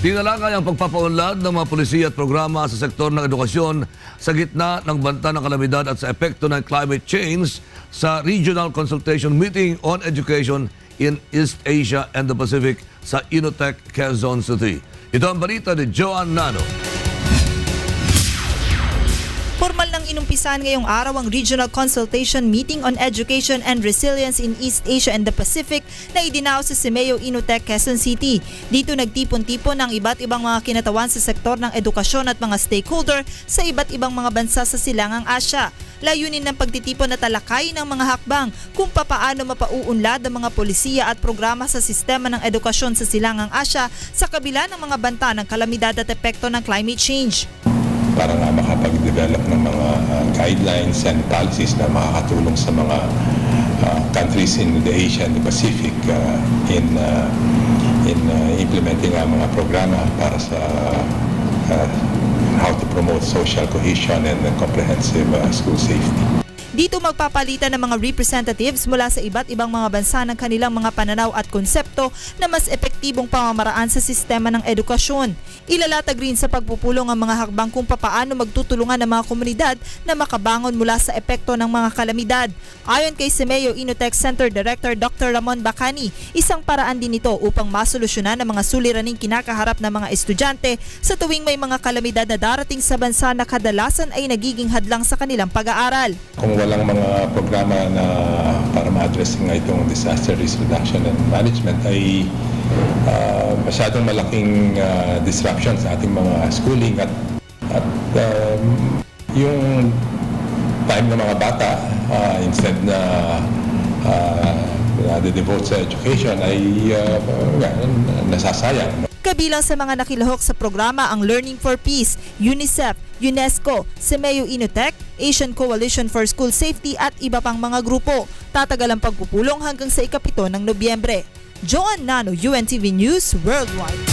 Tinalakay ang pagpapaunlad ng mga polisiya at programa sa sektor ng edukasyon sa gitna ng banta ng kalamidad at sa epekto ng climate change sa Regional Consultation Meeting on Education in East Asia and the Pacific sa Inotech, Quezon City. Ito ang balita ni Joan Nano. Formal nang inumpisan ngayong araw ang Regional Consultation Meeting on Education and Resilience in East Asia and the Pacific na idinaos sa Simeo Inotech, Quezon City. Dito nagtipon-tipon ang iba't ibang mga kinatawan sa sektor ng edukasyon at mga stakeholder sa iba't ibang mga bansa sa Silangang Asya. Layunin ng pagtitipon na talakay ng mga hakbang kung papaano mapauunlad ang mga polisiya at programa sa sistema ng edukasyon sa Silangang Asya sa kabila ng mga banta ng kalamidad at epekto ng climate change. Para nga makapag-develop ng mga uh, guidelines and policies na makakatulong sa mga uh, countries in the Asia and the Pacific uh, in uh, in uh, implementing ang mga programa para sa uh, how to promote social cohesion and comprehensive uh, school safety. Dito magpapalitan ng mga representatives mula sa iba't ibang mga bansa ng kanilang mga pananaw at konsepto na mas epektibong pamamaraan sa sistema ng edukasyon. Ilalatag rin sa pagpupulong ang mga hakbang kung papaano magtutulungan ang mga komunidad na makabangon mula sa epekto ng mga kalamidad. Ayon kay Simeo Inotech Center Director Dr. Ramon Bacani, isang paraan din ito upang masolusyonan ang mga suliraning kinakaharap ng mga estudyante sa tuwing may mga kalamidad na darating sa bansa na kadalasan ay nagiging hadlang sa kanilang pag-aaral. Kung walang mga programa na para ma-address nga itong disaster risk reduction and management ay uh, masyadong malaking uh, disruption sa ating mga schooling at at um, yung time ng mga bata uh, instead na uh, na-devote sa education ay uh, nasasayang. Kabilang sa mga nakilahok sa programa ang Learning for Peace, UNICEF, UNESCO, Simeo Inotech, Asian Coalition for School Safety at iba pang mga grupo. Tatagal ang pagpupulong hanggang sa ikapito ng Nobyembre. Joan Nano, UNTV News Worldwide.